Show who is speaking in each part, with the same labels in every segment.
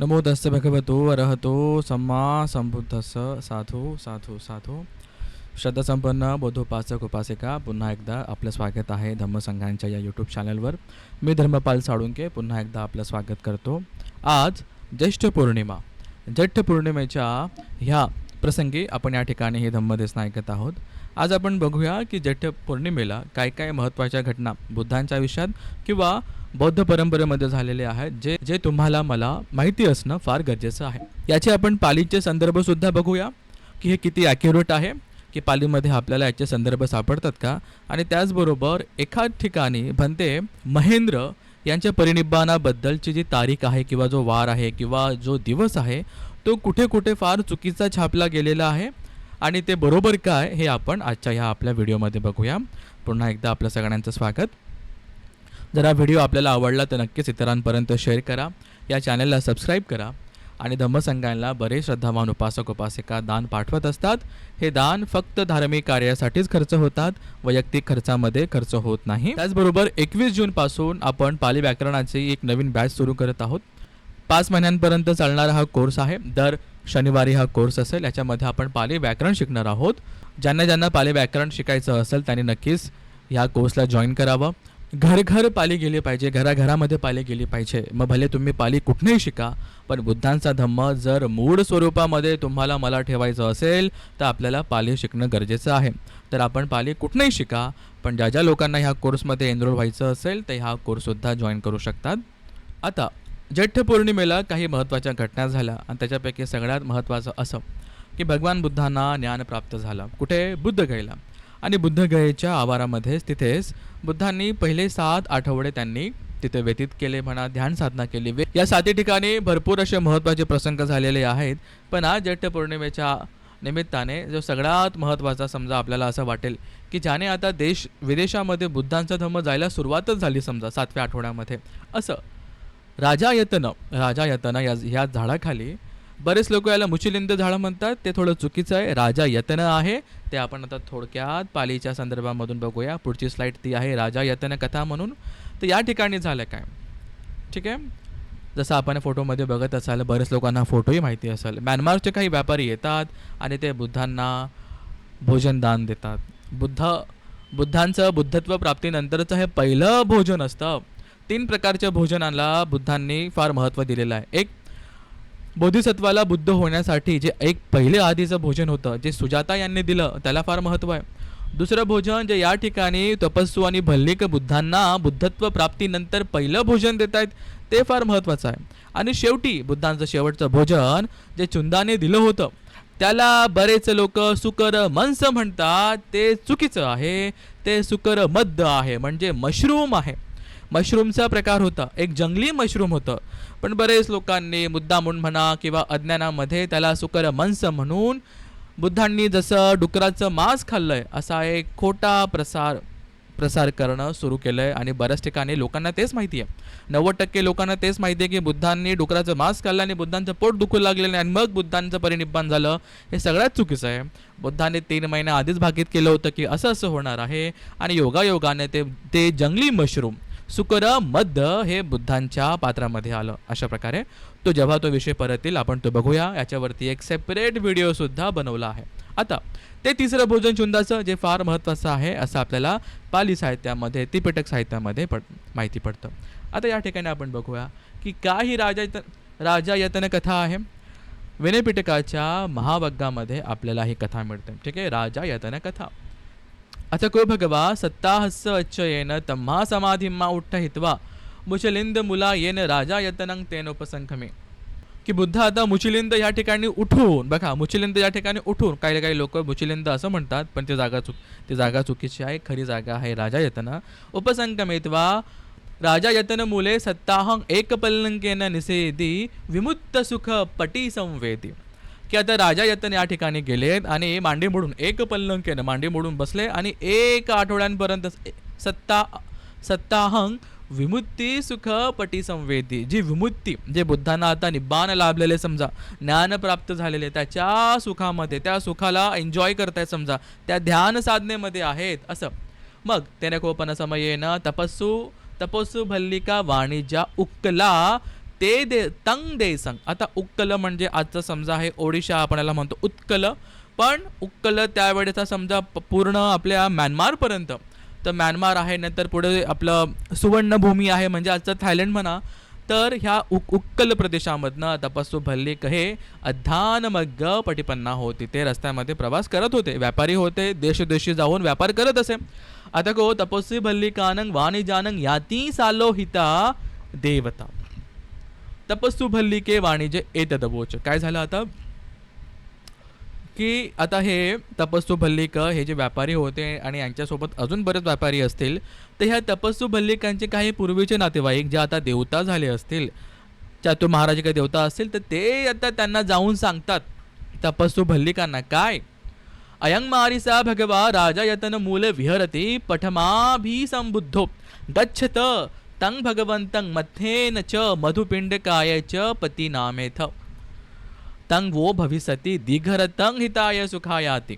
Speaker 1: नमो तस् भगवतो वरहतो सम्मा संबुद्धस्स साधू साधू साधू। श्रद्धासंपन्न बोधोपासक उपासिका पुन्हा एकदा आपलं स्वागत आहे धम्मसंघांच्या या यूट्यूब चॅनलवर मी धर्मपाल साळुंके पुन्हा एकदा आपलं स्वागत करतो। आज ज्येष्ठ पौर्णिमा। ज्येष्ठ पौर्णिमेच्या ह्या प्रसंगी आपण या ठिकाणी हे धम्मदेशन ऐकत आहोत। आज आपण बघूया की ज्येष्ठ पौर्णिमेला काय काय महत्त्वाच्या घटना बुद्धांच्या आयुष्यात किंवा बौद्ध परंपरेमध्ये झालेले आहेत जे जे तुम्हाला मला माहिती असणं फार गरजेचं आहे. याचे आपण पालीचे संदर्भ सुद्धा बघूया की हे किती ॲक्युरेट आहे की पालीमध्ये आपल्याला याचे संदर्भ सापडतात का? आणि त्याचबरोबर एका ठिकाणी म्हणते महेंद्र यांच्या परिनिब्बाणाबद्दलची जी तारीख आहे किंवा जो वार आहे किंवा जो दिवस आहे तो कुठे कुठे फार चुकीचा छापला गेलेला आहे. आणि ते बरोबर काय हे आपण आजच्या ह्या आपल्या व्हिडिओमध्ये बघूया. पुन्हा एकदा आपलं सगळ्यांचं स्वागत. जर हा व्हिडिओ आपल्याला आवडला तर नक्कीच इतरांपर्यंत शेअर करा. या चॅनलला सबस्क्राईब करा. आणि धम्मसंघांना बरेच श्रद्धावान उपासक उपासिका दान पाठवत असतात. हे दान फक्त धार्मिक कार्यासाठीच खर्च होतात. वैयक्तिक खर्चामध्ये खर्च होत नाही. त्याचबरोबर एकवीस जूनपासून आपण पाली व्याकरणाची एक नवीन बॅच सुरू करत आहोत. पाच महिन्यांपर्यंत चालणारा हा कोर्स आहे. दर शनिवारी हा कोर्स असेल. याच्यामध्ये आपण पाली व्याकरण शिकणार आहोत. ज्यांना ज्यांना पाली व्याकरण शिकायचं असेल त्यांनी नक्कीच ह्या कोर्सला जॉईन करावं. घर घर पाली गेली पाहिजे घराघरामध्ये पाली गेली पाहिजे. मग भले तुम्ही पाली कुठूनही शिका पण बुद्धांचा धम्म जर मूळ स्वरूपामध्ये तुम्हाला मला ठेवायचं असेल तर आपल्याला पाली शिकणं गरजेचं आहे. तर आपण पाली कुठनंही शिका पण ज्या ज्या लोकांना ह्या कोर्समध्ये एनरोल व्हायचं असेल तर ह्या कोर्ससुद्धा जॉईन करू शकतात. आता ज्येष्ठ पौर्णिमेला काही महत्त्वाच्या घटना झाल्या आणि त्याच्यापैकी सगळ्यात महत्त्वाचं असं की भगवान बुद्धांना ज्ञान प्राप्त झालं. कुठे? बुद्ध बुद्धगयेला आणि बुद्धगयेच्या आवारामध्येच तिथेच बुद्धांनी पहिले सात आठवडे त्यांनी तिथे व्यतीत केले म्हणा ध्यान साधना केली. या साती ठिकाणी भरपूर असे महत्त्वाचे प्रसंग झालेले आहेत. पण आज ज्येष्ठ पौर्णिमेच्या निमित्ताने जो सगळ्यात महत्त्वाचा समजा आपल्याला असं वाटेल की ज्याने आता देश विदेशामध्ये बुद्धांचा धर्म जायला सुरुवातच झाली समजा सातव्या आठवड्यामध्ये. असं राजा यतन राजा यतन या ह्या झाडाखाली बरेच लोक याला मुचिलिंद झाडं म्हणतात. ते थोडं चुकीचं आहे. राजा यतन आहे. ते आपण आता थोडक्यात पालीच्या संदर्भामधून बघूया. पुढची स्लाईड ती आहे राजा यतन कथा म्हणून. तर या ठिकाणी झालं काय? ठीक आहे? जसं आपण फोटोमध्ये बघत असाल बरेच लोकांना फोटोही माहिती असेल. म्यानमारचे काही व्यापारी येतात आणि ते बुद्धांना भोजन दान देतात. बुद्ध बुद्धांचं बुद्धत्व प्राप्तीनंतरचं हे पहिलं भोजन असतं. तीन प्रकारच्या भोजनाला बुद्धांनी फार महत्त्व दिलेलं आहे. एक बोधिसत्वाला बुद्ध होण्यासाठी जे एक पहिले आधीचं भोजन होतं जे सुजाता यांनी दिलं त्याला फार महत्त्व आहे. दुसरं भोजन जे या ठिकाणी तपस्सू आणि भल्लिक बुद्धांना बुद्धत्व प्राप्तीनंतर पहिलं भोजन देत आहेत ते फार महत्त्वाचं आहे. आणि शेवटी बुद्धांचं शेवटचं भोजन जे चुंदाने दिलं होतं त्याला बरेच लोक सुकर मंस म्हणतात ते चुकीचं आहे ते सुकर मद्द आहे म्हणजे मशरूम आहे. मशरूमचा प्रकार होता. एक जंगली मशरूम होतं. पण बरेच लोकांनी मुद्दा म्हणून म्हणा किंवा अज्ञानामध्ये त्याला सुकर मंस म्हणून बुद्धांनी जसं डुकराचं मांस खाल्लंय असा एक खोटा प्रसार प्रसार करणं सुरू केलं आहे आणि बऱ्याच ठिकाणी लोकांना तेच माहिती आहे नव्वद टक्के लोकांना तेच माहिती आहे की बुद्धांनी डुकराचं मांस खाल्लं आणि बुद्धांचं पोट दुखू लागलेलं आणि मग बुद्धांचं परिनिब्बान झालं. हे सगळ्यात चुकीचं आहे. बुद्धांनी तीन महिने आधीच भाकीत केलं होतं की असं असं होणार आहे आणि योगायोगाने ते ते जंगली मशरूम सुकर मध्य हे बुद्धांच्या पात्रामध्ये आलं अशा प्रकारे. तो जेव्हा तो विषय परत येईल आपण तो बघूया. याच्यावरती एक सेपरेट व्हिडिओ सुद्धा बनवला आहे. आता ते तिसरं भोजन चुंदाचं जे फार महत्त्वाचं आहे असं आपल्याला पाली साहित्यामध्ये त्रिपिटक साहित्यामध्ये पड माहिती पडतं. आता या ठिकाणी आपण बघूया की का ही राजा यत राजा यतन कथा आहे. विनयपिटकाच्या महावग्गामध्ये आपल्याला ही कथा मिळते. ठीक आहे? राजा यतन कथा. अथ को भगवा सत्ताहस्य अच्छयेन तम्हा समाधिम्मा उठ्ठ हित्वा मुचलिंद मुला येन राजा यतनं तेन उपसंखमे की बुद्ध आता मुचिलिंद या ठिकाणी उठून बघा मुचिलिंद या ठिकाणी उठून काही काही लोक मुचिलिंद असं म्हणतात पण ती जागा चुक ती जागा चुकीची आहे खरी जागा आहे राजा यतन उपसंकमेत्वा राजा यतन मुले सत्ताहं एकपल्लंकेन निषेधी विमुक्त सुख पटी संवेदी की आता राजा यतन या ठिकाणी गेलेत आणि मांडी मोडून एक पल्लंकेनं मांडी मोडून बसले आणि एक आठवड्यांपर्यंत सत्ता सत्ताहंग विमुक्ती सुख पटी संवेदी जी विमुक्ती जे बुद्धांना आता निब्बान लाभलेले समजा ज्ञान प्राप्त झालेले त्याच्या सुखामध्ये त्या सुखाला एन्जॉय करतायत समजा त्या ध्यान साधनेमध्ये आहेत असं. मग त्याने कोपन समयेनं तपस्सू तपस्सू भल्लिका वाणिज्या उक्कला ते दे तंग देसंग. आता उक्कल म्हणजे आजचं समजा आहे ओडिशा आपल्याला म्हणतो उत्कल. पण उक्कल त्यावेळेचा समजा प- पूर्ण आपल्या म्यानमारपर्यंत तर म्यानमार आहे नंतर पुढे आपलं सुवर्णभूमी आहे म्हणजे आजचं थायलंड म्हणा. तर ह्या उक उक्कल प्रदेशामधनं तपस्व भल्लिक हे अध्यानमग्ग पटिपन्ना होते. ते रस्त्यामध्ये प्रवास करत होते. व्यापारी होते देशोदेशी जाऊन व्यापार करत असे. आता को तपस्वी भल्लिकानंग वाणी जानंग याती सालो हिता देवता. तपस्सू भल्लिके वाणिजे एतदवोच काय झालं आता? की आता हे तपस्सू भल्लिक हे जे व्यापारी होते आणि यांच्यासोबत अजून बरेच व्यापारी असतील तर ह्या तपस्सू भल्लिकांचे काही पूर्वीचे नातेवाईक जे आता देवता झाले असतील चातुर महाराज काही देवता असतील तर ते आता त्यांना जाऊन सांगतात तपस्सू भल्लिकांना काय? अयं मारिसा भगवा राजा यतन मूल विहरती पठमाभी संबुद्धो गच्छत तं भगवन्तं मथेन च मधुपिण्डकाय च पतिनामेथ। तंग तं वो भविष्यति दिघरतं हिताय सुखायाती।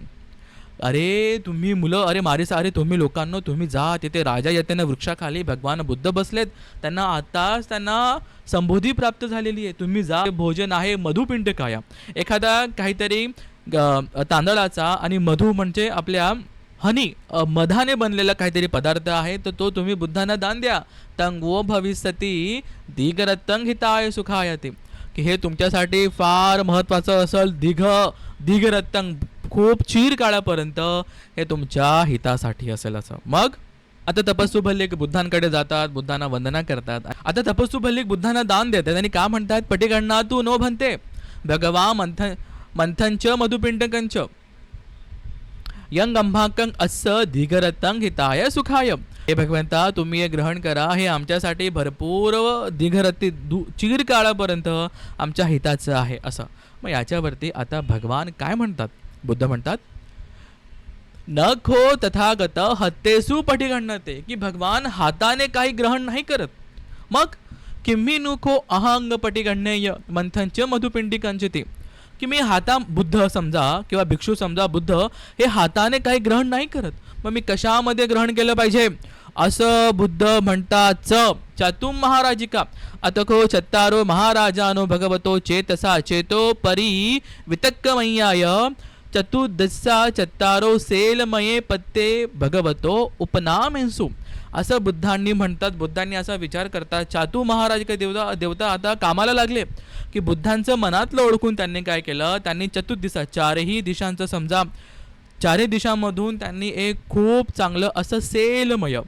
Speaker 1: अरे तुम्ही मुलं अरे मारिसा अरे तुम्ही लोकांनो तुम्ही जा तिथे राजा येते वृक्षाखाली भगवान बुद्ध बसलेत त्यांना आताच त्यांना संबोधी प्राप्त झालेली आहे. तुम्ही जा भोजन आहे मधुपिंड काया एखादा काहीतरी ग- तांदळाचा आणि मधु म्हणजे आपल्या हनी मधाने बनलेला काहीतरी पदार्थ आहे तर तो तुम्ही बुद्धांना दान द्या. तंग वो भविष्यती दिगरतंग हिताय सुखायते. की हे तुमच्यासाठी फार महत्त्वाचं असेल दिघ दिगरत्तंग खूप चीर काळापर्यंत हे तुमच्या हितासाठी असेल असं. मग? आता तपस्सू भल्लिक बुद्धांकडे जातात बुद्धांना वंदना करतात. आता तपस्सू भल्लिक बुद्धांना दान देतात आणि का म्हणतात? पटिगणना तू नो म्हणते भगवा मंथन मंथनच मधुपिंडकंच यंग अंभाकंग अस दिगरतंग हिताय सुखाय हे भगवंता तुम्ही हे ग्रहण करा. हे आमच्यासाठी भरपूर दिघरती दु चीर काळापर्यंत आमच्या हिताचं आहे असं. मग याच्यावरती आता भगवान काय म्हणतात? बुद्ध म्हणतात न खो तथागत हत्तेसू पटिगणते की भगवान हाताने काही ग्रहण नाही करत. मग किम्ही नुखो अहांग पटिगणेय मंथनचे मधुपिंडिकांचे ते की मी हाता बुद्ध समजा किंवा भिक्षू समजा बुद्ध हे हाताने काही ग्रहण नाही करत. मग मी कशामध्ये ग्रहण केलं पाहिजे? असं बुद्ध म्हणतात च चातुम महाराजिका अतखो चत्तारो महाराजानो भगवतो चेतसा चेतो परी वितक्कमय्याय चतुर्दशा चत्तारो सेलमये पत्ते भगवतो उपनामेंसु. असं बुद्धांनी म्हणतात. बुद्धांनी असा विचार करतात चातू महाराज काही देवता देवता आता कामाला लागले. की बुद्धांचं मनातलं ओळखून त्यांनी काय केलं? त्यांनी चतुर्दिशा चारही दिशांचं समजा चारही दिशांमधून त्यांनी एक खूप चांगलं असं सेलमय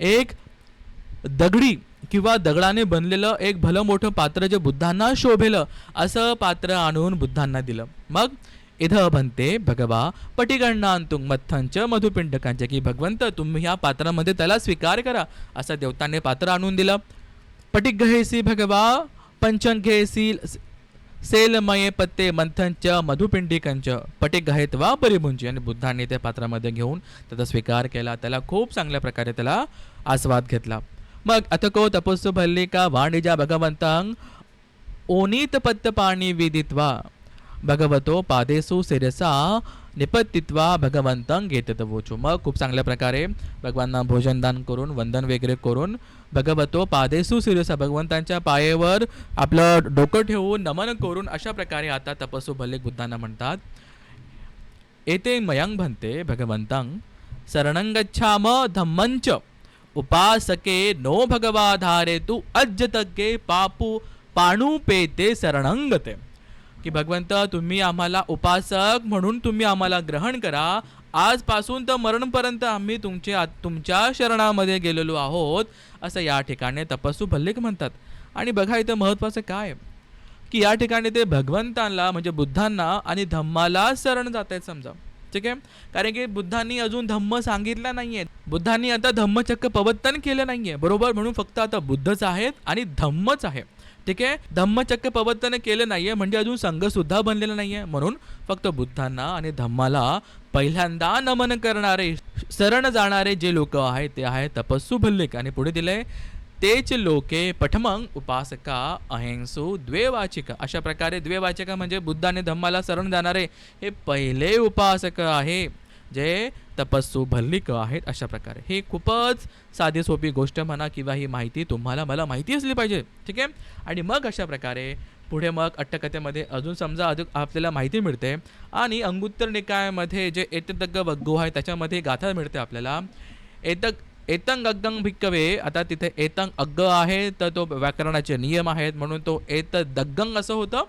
Speaker 1: एक दगडी किंवा दगडाने बनलेलं एक भलं मोठं पात्र जे बुद्धांना शोभेलं असं पात्र आणून बुद्धांना दिलं. मग इथ म्हणते भगवा पटिगणांतुंग मथ्थांच मधुपिंडकांचे की भगवंत तुम्ही ह्या पात्रामध्ये त्याला स्वीकार करा. असं देवतांनी पात्र आणून दिलं. पटिगहेसी भगवा पंचंघेसी सेलमये पत्ते मंथनच मधुपिंडिकांच पटिक आहेत वा परिभुंजी. आणि बुद्धांनी त्या पात्रामध्ये घेऊन त्याचा स्वीकार केला. त्याला खूप चांगल्या प्रकारे त्याला आस्वाद घेतला. मग अथको तपस्सु भल्लिका वाणिजा भगवंतांग ओनीत पत्त पाणी विदित्वा. भगवतो पादेसु शिरसा निपत्तित्वा भगवंतं घेतत वोचू मग खूप चांगल्या प्रकारे भगवांना भोजनदान करून वंदन वगैरे करून भगवतो पादेसु शिरसा. भगवंतांच्या पायेवर आपलं डोकं ठेवून नमन करून अशा प्रकारे आता तपस्सू भले बुद्धांना म्हणतात एते मयंग भन्ते भगवंतं शरणंगच्छाम धम्मंच उपासके नो भगवाधारे तू अज्जतके पापू पाणूपेते शरणंगते. की भगवंत तुम्ही आम्हाला उपासक म्हणून तुम्ही आम्हाला ग्रहण करा. आजपासून तर मरणपर्यंत आम्ही तुमचे तुमच्या शरणामध्ये गेलेलो आहोत असं या ठिकाणी तपस्सू भल्लिक म्हणतात. आणि बघा इथं महत्त्वाचं काय? आहे? की या ठिकाणी ते भगवंतांना म्हणजे बुद्धांना आणि धम्माला शरण जात आहेत समजा. ठीक आहे? कारण की बुद्धांनी अजून धम्म सांगितला नाहीये. बुद्धांनी आता धम्मचक्क पवत्तन केलं नाहीये. बरोबर? म्हणून फक्त आता बुद्धच आहेत आणि धम्मच आहे. ठीक आहे? धम्मचक्क प्रवर्तन केलं नाहीये म्हणजे अजून संघ सुद्धा बनलेला नाहीये. म्हणून फक्त बुद्धांना आणि धम्माला पहिल्यांदा नमन करणारे शरण जाणारे जे लोक आहेत ते आहेत तपस्सू भल्लिक. आणि पुढे दिलंय तेच लोके पठमंग उपासका अहिंसू द्वेवाचिका. अशा प्रकारे द्वेवाचिका म्हणजे बुद्धाने धम्माला शरण जाणारे हे पहिले उपासक आहे जे तपस्सू भल्लिक आहेत अशा प्रकारे. हे खूपच साधी सोपी गोष्ट म्हणा किंवा ही माहिती तुम्हाला मला माहिती असली पाहिजे. ठीक आहे? आणि मग अशा प्रकारे पुढे मग अट्टकथेमध्ये अजून समजा अजून आपल्याला माहिती मिळते. आणि अंगुत्तर निकायामध्ये जे एतदग्ग वग्गु आहे त्याच्यामध्ये गाथा मिळते आपल्याला. एतक एतंग अग्गंग भिक्कवे आता तिथे एतंग अग्ग आहे तर तो व्याकरणाचे नियम आहेत म्हणून तो एत दग्गंग असं होतं.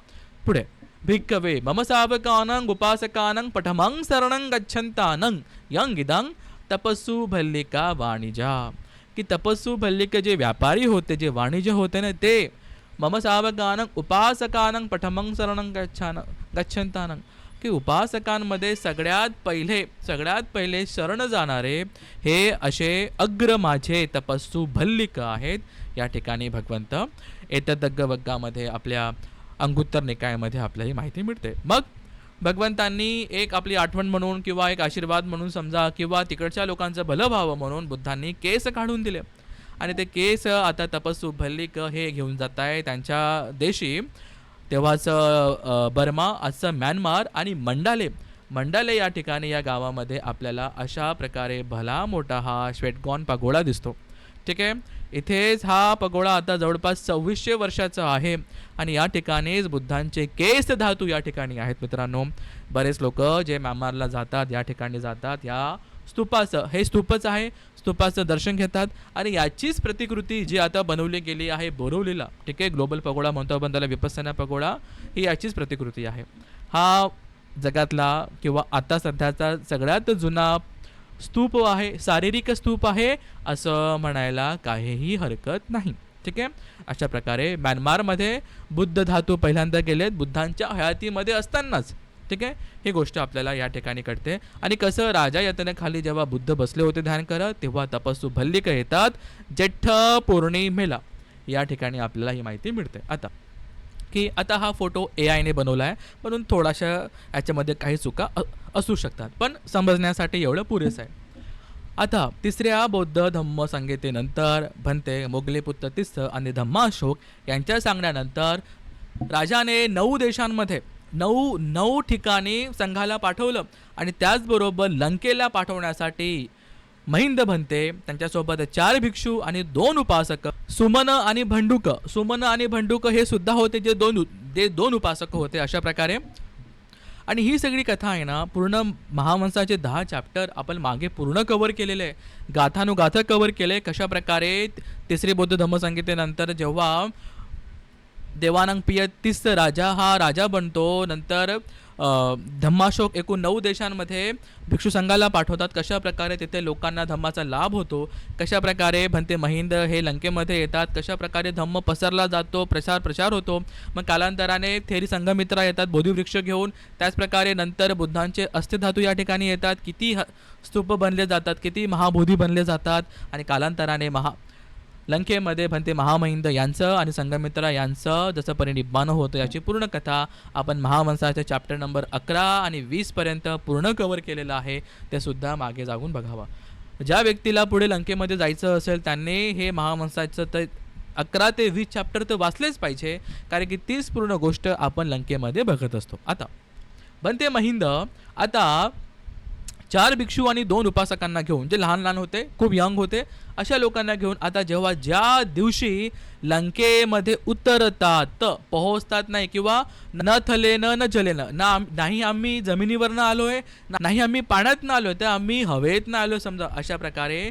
Speaker 1: पुढे भिक्कवे मम सावकानंग उपासकानंग पठमंग शरणं गच्छन्तानंग यंग तपस्सू भल्लिका वाणिजा की तपस्सू भल्लिक जे व्यापारी होते जे वाणिज्य होते ना ते मम सावकानंग उपासकानंग पठमंग शरणं गच्छान गच्छन्तानंग की उपासकांमध्ये सगळ्यात पहिले सगळ्यात पहिले शरण जाणारे हे असे अग्र माझे तपस्सू भल्लिक आहेत या ठिकाणी भगवंत एतदग्ग दग्गवग्गामध्ये आपल्या अंगुत्तर निकायामध्ये आपल्याला ही माहिती मिळते. मग भगवंतांनी एक आपली आठवण म्हणून किंवा एक आशीर्वाद म्हणून समजा किंवा तिकडच्या लोकांचं भलं व्हावं म्हणून बुद्धांनी केस काढून दिले. आणि ते केस आता तपस्सू भल्लिक हे घेऊन जात आहे त्यांच्या देशी तेव्हाचं बर्मा आजचं म्यानमार आणि मंडाले. मंडाले या ठिकाणी या गावामध्ये आपल्याला अशा प्रकारे भला मोठा हा श्वेटगॉन पागोळा दिसतो. ठीक आहे? इथेच हा पगोडा आता जवळपास सव्वीसशे वर्षाचा आहे. आणि या ठिकाणीच बुद्धांचे केस धातू या ठिकाणी आहेत मित्रांनो. बरेच लोक जे म्यानमारला जातात या ठिकाणी जातात या स्तूपाचं हे स्तूपच आहे. स्तूपाचं दर्शन घेतात. आणि याचीच प्रतिकृती जी आता बनवली गेली आहे बोरवलीला ठीक आहे? ग्लोबल पगोडा म्हणतो आपण त्याला विपස්සना पगोडा ही याचीच प्रतिकृती आहे. हा जगातला किंवा आता सध्याचा सगळ्यात जुना स्तूप आहे शारीरिक स्तूप आहे असं म्हणायला काहीही हरकत नाही. ठीक आहे? अशा प्रकारे म्यानमारमध्ये बुद्ध धातू पहिल्यांदा गेलेत बुद्धांच्या हयातीमध्ये असतानाच. ठीक आहे? ही गोष्ट आपल्याला या ठिकाणी कळते. आणि कसं राजा यतनेखाली जेव्हा बुद्ध बसले होते ध्यान करत तेव्हा तपस्सू भल्लिक येतात जेठ पौर्णिमेला. या ठिकाणी आपल्याला ही माहिती मिळते. आता की आता हा फोटो ए आयने बनवला आहे म्हणून थोडाशा याच्यामध्ये काही चुका असू शकतात. पण समजण्यासाठी एवढं पुरेसं आहे. आता तिसऱ्या बौद्ध धम्म संगीतेनंतर भंते मोगलेपुत्र तिस्थ आणि धम्माशोक यांच्या सांगण्यानंतर राजाने नऊ देशांमध्ये नऊ नऊ ठिकाणी संघाला पाठवलं आणि त्याचबरोबर लंकेला पाठवण्यासाठी महिंद भंते त्यांच्यासोबत चार भिक्षू आणि दोन उपासक सुमन आणि भंडुक. सुमन आणि भंडुक हे सुद्धा होते जे दोन जे दोन उपासक होते अशा प्रकारे. आणि ही सगळी कथा आहे ना पूर्ण महावंसाचे दहा चॅप्टर आपण मागे पूर्ण कव्हर केलेले आहे. गाथानुगाथा कवर केले कशा प्रकारे तिसरी बौद्ध धम्मसंगीतेनंतर जेव्हा देवानंग पियतीस राजा हा राजा बनतो नंतर धम्माशोक एकूण नऊ देशांमध्ये भिक्षू संघाला पाठवतात. कशा प्रकारे तिथे लोकांना धम्माचा लाभ होतो? कशा प्रकारे भंते महिंद हे लंकेमध्ये येतात? कशा प्रकारे धम्म पसरला जातो? प्रसार प्रचार होतो. मग कालांतराने थेरी संघमित्रा येतात बोधिवृक्ष घेऊन. त्याचप्रकारे नंतर बुद्धांचे अस्थिधातू या ठिकाणी येतात. किती ह- स्तूप बनले जातात? किती महाबोधी बनले जातात? आणि कालांतराने महा लंकेमध्ये भंते महामहिंद यांचं आणि संगमित्रा यांचं जसं परिनिब्बाण होतं याची पूर्ण कथा आपण महावंसाच्या चॅप्टर नंबर अकरा आणि वीसपर्यंत पूर्ण कव्हर केलेलं आहे ते सुद्धा मागे जागून बघावं. ज्या व्यक्तीला पुढे लंकेमध्ये जायचं असेल त्यांनी हे महावंसाचं तर अकरा ते वीस चॅप्टर तर वाचलेच पाहिजे कारण की तीच पूर्ण गोष्ट आपण लंकेमध्ये बघत असतो. आता बनते महिंद आता चार भिक्षू आणि दोन उपासकांना घेऊन जे लहान लहान होते खूप यंग होते अशा लोकांना घेऊन आता जेव्हा ज्या दिवशी लंकेमध्ये उतरतात पोहोचतात नाही किंवा न थलेन न जलेन ना नाही आम्ही जमिनीवरनं आलोय ना- नाही आम्ही पाण्यातनं आलोय तर आम्ही हवेतनं आलो समजा अशा प्रकारे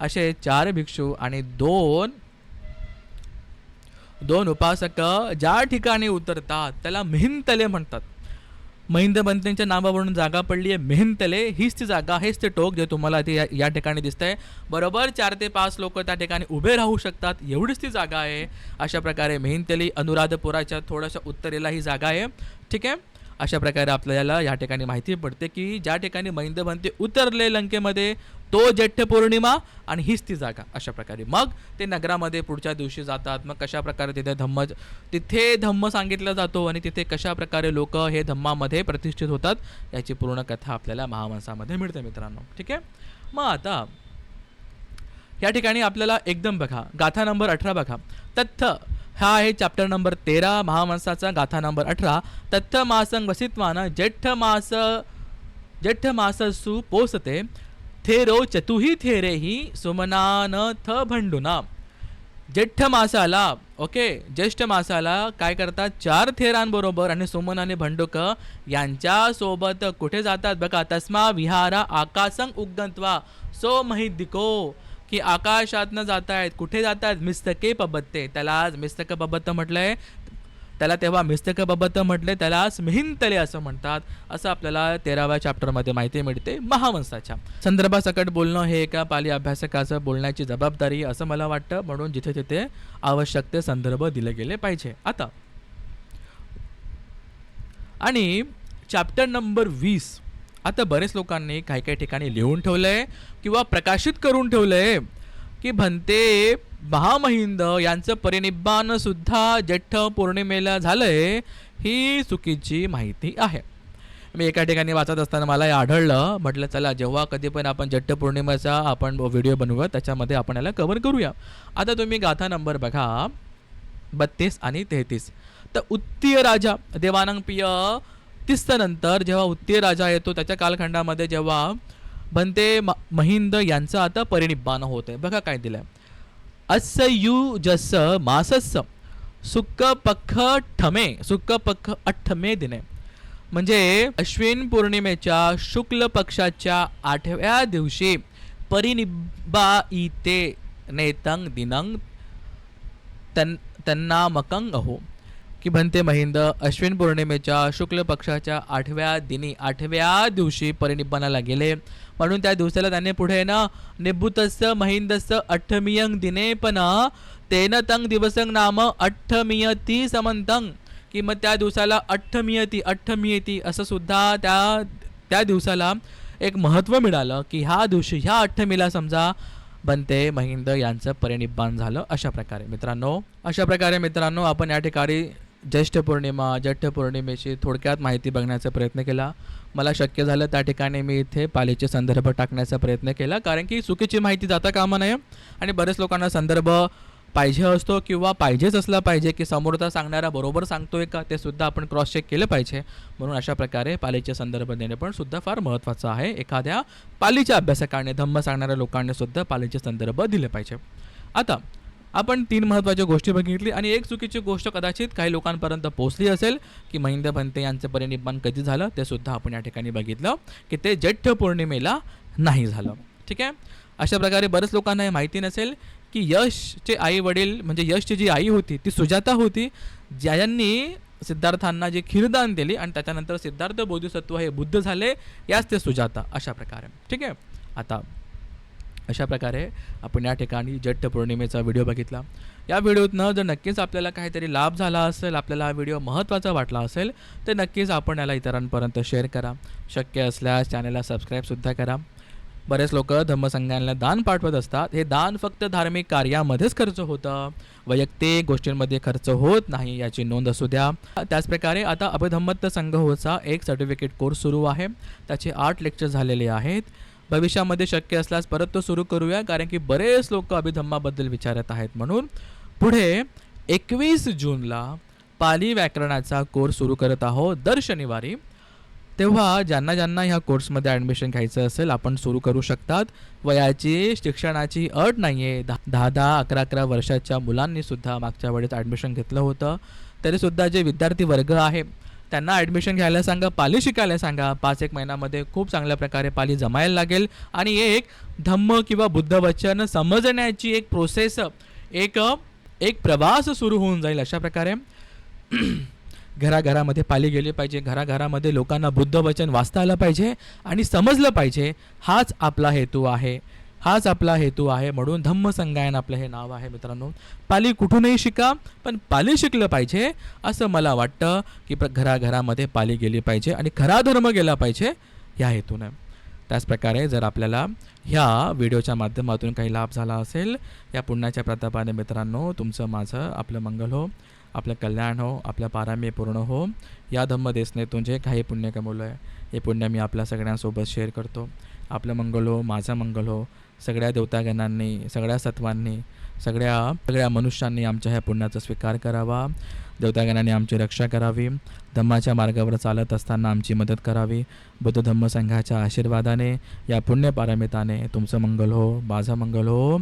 Speaker 1: असे चार भिक्षू आणि दोन दोन उपासक ज्या ठिकाणी उतरतात त्याला मिहिंतले म्हणतात. महिंद बंतेंच्या नावावरून जागा पडली आहे मेहनतले हीच ती जागा हेच ते टोक जे तुम्हाला ते या, ठिकाणी ठिकाणी दिसतंय. बरोबर चार ते पाच लोक त्या ठिकाणी उभे राहू शकतात. एवढीच ती जागा आहे. अशा प्रकारे मेहनतली अनुराधपुराच्या थोड्याशा उत्तरेला ही जागा आहे. ठीक आहे? अशा प्रकारे आपल्याला या ठिकाणी माहिती पडते की ज्या ठिकाणी महिंद बनते उतरले लंकेमध्ये तो जेठ पौर्णिमा आणि हीच ती जागा अशा प्रकारे. मग ते नगरामध्ये पुढच्या दिवशी जातात. मग कशा प्रकारे तिथे धम्म तिथे धम्म सांगितला जातो आणि तिथे कशा प्रकारे लोक हे धम्मामध्ये प्रतिष्ठित होतात याची पूर्ण कथा आपल्याला महावंसामध्ये मिळते मित्रांनो. ठीक आहे? मग आता या ठिकाणी आपल्याला एकदम बघा गाथा नंबर अठरा बघा. तथ्य हा आहे चॅप्टर नंबर तेरा महावंसाचा गाथा नंबर अठरा. तथ्य मासंग वसित्वानं जेठ मास जेठ माससु पोसते. थेरो चतुही थेरेही सुमनान थ भंडुना. ज्येष्ठ मासाला ओके ज्येष्ठ मासाला काय करतात? चार थेरांबरोबर आणि सुमन आणि भंडुक यांच्यासोबत कुठे जातात? बघा तस्मा विहारा आकाशंग उगंत्वा सो महिदिको की आकाशातनं जात आहेत कुठे जातात? मिस्तके पबत्ते. त्याला आज मिस्तक पबत्त म्हटलंय. त्याला तेव्हा मिस्तक म्हटले त्याला स्मिहिंतले असं म्हणतात असं आपल्याला तेराव्या चॅप्टरमध्ये माहिती मिळते महावंसाच्या संदर्भासकट बोलणं हे एका पाली अभ्यासकाचं बोलण्याची जबाबदारी असं मला वाटतं म्हणून जिथे तिथे आवश्यक ते संदर्भ दिले गेले पाहिजे. आता आणि चॅप्टर नंबर वीस आता बरेच लोकांनी काही काही ठिकाणी लिहून ठेवलं आहे किंवा प्रकाशित करून ठेवलं आहे की भंते महामहिंद यांचं परिनिब्बान सुद्धा जेठ पौर्णिमेला झालंय ही चुकीची माहिती आहे. मी एका ठिकाणी वाचत असताना मला हे आढळलं म्हटलं चला जेव्हा कधी पण आपण जट्ट पौर्णिमेचा आपण व्हिडिओ बनवूया त्याच्यामध्ये आपण याला कव्हर करूया. आता तुम्ही गाथा नंबर बघा बत्तीस आणि तेहतीस. तर उत्तीय राजा देवानंग पिय नंतर जेव्हा उत्तीय राजा येतो त्याच्या कालखंडामध्ये जेव्हा बनते म महिंद यांचं आता परिनिब्बान होत आहे बघा काय दिलं आहे यु जस मासस्स सुक्क पख ठमे सुक्क पख अठ्ठमे दिने. म्हणजे अश्विन पौर्णिमेच्या शुक्ल पक्षाच्या आठव्या दिवशी परिनिब्बाईते नेतंग दिनंग तन तन्नामकंग अहो. की म्हणते महिंद अश्विन पौर्णिमेच्या शुक्ल पक्षाच्या आठव्या दिनी आठव्या दिवशी परिनिब्बानाला गेले. म्हणून त्या दिवसाला त्याने पुढे ना निभूतस महिंदस्य अठ्ठमियंग दिने पण तेन तंग दिवसंग नाम अठ्ठमियती समंतंग की मग त्या दिवसाला अठ्ठमियती अठ्ठमियती असं सुद्धा त्या त्या दिवसाला एक महत्त्व मिळालं की ह्या दिवशी ह्या अठ्ठमीला समजा बनते महिंद यांचं परिनिब्बान झालं अशा प्रकारे. मित्रांनो अशा प्रकारे मित्रांनो आपण या ठिकाणी ज्येष्ठ पौर्णिमा ज्येष्ठ पौर्णिमेची थोडक्यात माहिती बघण्याचा प्रयत्न केला. मला शक्य झालं त्या ठिकाणी मी इथे पालीचे संदर्भ टाकण्याचा प्रयत्न केला. कारण की चुकीची माहिती जाता कामा नये आणि बरेच लोकांना संदर्भ पाहिजे असतो किंवा पाहिजेच असला पाहिजे की समोरचा सांगणारा बरोबर सांगतोय का ते सुद्धा आपण क्रॉस चेक केलं पाहिजे. म्हणून अशा प्रकारे पालीचे संदर्भ देणे पण सुद्धा फार महत्त्वाचं आहे. एखाद्या पालीच्या अभ्यासकाने धम्म सांगणाऱ्या लोकांनी सुद्धा पालीचे संदर्भ दिले पाहिजे. आता आपण तीन महत्त्वाच्या गोष्टी बघितली आणि एक चुकीची गोष्ट कदाचित काही लोकांपर्यंत पोहोचली असेल की महिंद भंते यांचं परिनिर्माण कधी झालं ते सुद्धा आपण या ठिकाणी बघितलं की ते जेष्ठ पौर्णिमेला नाही झालं. ठीक आहे? अशा प्रकारे बरेच लोकांना हे माहिती नसेल की यशचे आई वडील म्हणजे यशची जी आई होती ती सुजाता होती ज्यांनी सिद्धार्थांना जे खीरदान दिली आणि त्याच्यानंतर सिद्धार्थ बोधिसत्व हे बुद्ध झाले याच ते सुजाता अशा प्रकारे. ठीक आहे? आता अशा प्रकारे आपण या ठिकाणी जट्ट पौर्णिमेचा व्हिडिओ बघितला. या व्हिडिओतनं जर नक्कीच आपल्याला काहीतरी लाभ झाला असेल आपल्याला हा व्हिडिओ महत्त्वाचा वाटला असेल तर नक्कीच आपण याला इतरांपर्यंत शेअर करा. शक्य असल्यास चॅनलला सबस्क्राईबसुद्धा करा. बरेच लोक धम्मसंघांना दान पाठवत असतात. हे दान फक्त धार्मिक कार्यामध्येच खर्च होतं. वैयक्तिक गोष्टींमध्ये खर्च होत नाही याची नोंद असू द्या. त्याचप्रकारे आता अभिधम्मत संघहोचा एक सर्टिफिकेट कोर्स सुरू आहे. त्याचे आठ लेक्चर झालेले आहेत. भविष्यामध्ये शक्य असल्यास परत तो सुरू करूया कारण की बरेच लोक अभिधम्माबद्दल विचारत आहेत म्हणून. पुढे एकवीस जूनला पाली व्याकरणाचा कोर्स सुरू करत आहोत दर शनिवारी. तेव्हा ज्यांना ज्यांना ह्या कोर्समध्ये ॲडमिशन घ्यायचं असेल आपण सुरू करू शकतात. वयाची शिक्षणाची अट नाही आहे दहा दहा दहा अकरा अकरा वर्षाच्या मुलांनीसुद्धा मागच्या वेळेस ॲडमिशन घेतलं होतं. तरीसुद्धा जे विद्यार्थी वर्ग आहे त्यांना ॲडमिशन घ्यायला सांगा पाली शिकायला सांगा. पाच एक महिन्यामध्ये खूप चांगल्या प्रकारे पाली जमायला लागेल. आणि एक धम्म किंवा बुद्धवचन समजण्याची एक प्रोसेस एक एक प्रवास सुरू होऊन जाईल अशा प्रकारे. घराघरामध्ये पाली गेली पाहिजे. घराघरामध्ये लोकांना बुद्धवचन वाचता आलं पाहिजे आणि समजलं पाहिजे. हाच आपला हेतू आहे. हाच आपला हेतू आहे म्हणून धम्म संगायन आपलं हे नाव आहे मित्रांनो. पाली कुठूनही शिका पण पाली शिकलं पाहिजे असं मला वाटतं की प्र घराघरामध्ये पाली गेली पाहिजे आणि खरा धर्म गेला पाहिजे या हेतूनं. त्याचप्रकारे जर आपल्याला ह्या व्हिडिओच्या माध्यमातून काही लाभ झाला असेल या पुण्याच्या प्रतापाने मित्रांनो तुमचं माझं आपलं मंगल हो आपलं कल्याण हो आपल्या पारामी पूर्ण हो या धम्मदेसनेतून जे काही पुण्य कमवलं आहे हे पुण्य मी आपल्या सगळ्यांसोबत शेअर करतो. आपलं मंगल हो माझं मंगल हो सगळ्या देवतागणांनी सगळ्या सत्वांनी सगळ्या सगळ्या मनुष्यांनी आमच्या ह्या पुण्याचा स्वीकार करावा. देवतागणांनी आमची रक्षा करावी. धम्माच्या मार्गावर चालत असताना आमची मदत करावी. बुद्ध धम्म संघाच्या आशीर्वादाने या पुण्यपारमिताने तुमचं मंगल हो माझं मंगल हो.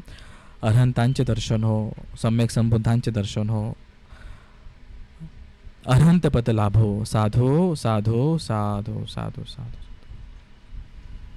Speaker 1: अरहंतांचे दर्शन हो सम्यक संबुद्धांचे दर्शन हो. अनंत पद लाभो हो. साधो साधो साधो साधो साधो.